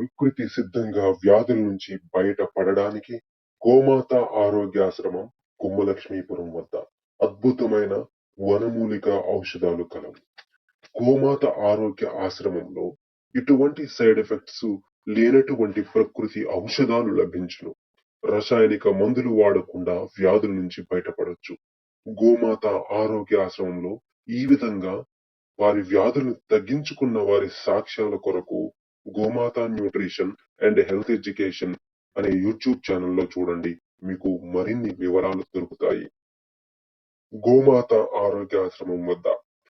ప్రకృతి సిద్ధంగా వ్యాధుల నుంచి బయటపడడానికి గోమాత ఆరోగ్యాశ్రమం కుమ్మలక్ష్మీపురం వద్ద అద్భుతమైన వనమూలిక ఔషధాలు కలవు. గోమాత ఆరోగ్య ఆశ్రమంలో ఇటువంటి సైడ్ ఎఫెక్ట్స్ లేనటువంటి ప్రకృతి ఔషధాలు లభించును. రసాయనిక మందులు వాడకుండా వ్యాధుల నుంచి బయటపడవచ్చు గోమాత ఆరోగ్య ఆశ్రమంలో ఈ విధంగా వారి వ్యాధులను తగ్గించుకున్న వారి సాక్ష్యాల కొరకు Gomata nutrition and health education అనే యూట్యూబ్ ఛానల్లో చూడండి. మీకు మరిన్ని వివరాలు దొరుకుతాయి. గోమాత ఆరోగ్య ఆశ్రమం వద్ద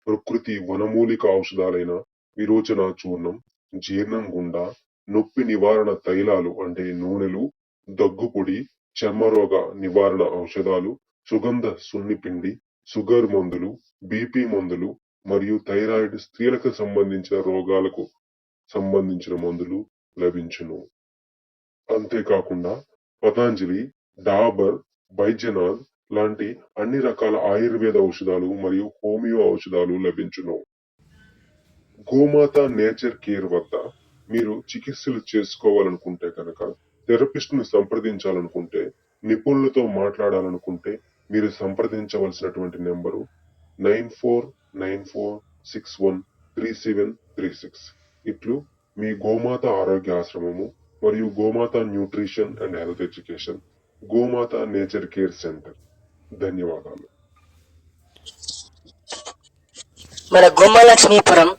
ప్రకృతి వనమూలిక ఔషధాలైన విరోచన చూర్ణం జీర్ణం గుండా నొప్పి నివారణ తైలాలు అంటే నూనెలు దగ్గుపొడి చర్మరోగ నివారణ ఔషధాలు సుగంధ సున్నిపిండి షుగర్ మందులు బీపీ మందులు మరియు థైరాయిడ్ స్త్రీలకు సంబంధించిన రోగాలకు సంబంధించిన మందులు లభించును. అంతేకాకుండా పతాంజలి డాబర్ బైద్యనాథ్ లాంటి అన్ని రకాల ఆయుర్వేద ఔషధాలు మరియు హోమియో ఔషధాలు లభించును. గోమాత నేచర్ కేర్ వద్ద మీరు చికిత్సలు చేసుకోవాలనుకుంటే కనుక థెరపిస్ట్ను సంప్రదించాలనుకుంటే నిపుణులతో మాట్లాడాలనుకుంటే మీరు సంప్రదించవలసినటువంటి number nine four nine four six one three seven three six. ఇట్లు మీ గోమాత ఆరోగ్య ఆశ్రమము మరియు Gomata nutrition and health education Gomata nature care centre. ధన్యవాదాలు. మన గుమ్మలక్ష్మీపురం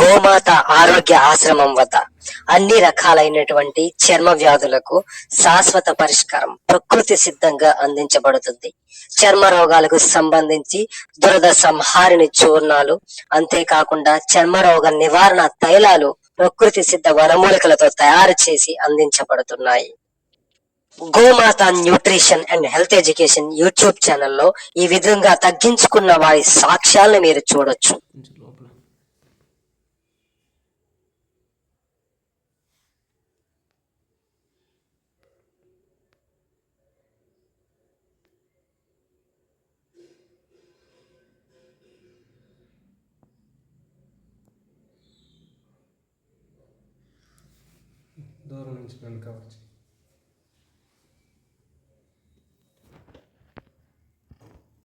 గోమాత ఆరోగ్య ఆశ్రమం వద్ద అన్ని రకాలైనటువంటి చర్మ వ్యాధులకు శాశ్వత పరిష్కారం ప్రకృతి సిద్ధంగా అందించబడుతుంది. చర్మ రోగాలకు సంబంధించి దురద సంహారిణి చూర్ణాలు అంతేకాకుండా చర్మ రోగ నివారణ తైలాలు ప్రకృతి సిద్ధ వనమూలికలతో తయారు చేసి అందించబడుతున్నాయి. Gomata nutrition and health education YouTube ఛానల్లో ఈ విధంగా తగ్గించుకున్న వారి సాక్ష్యాలను మీరు చూడొచ్చు. దూరం నుంచి నన్ను కవర్ చేయి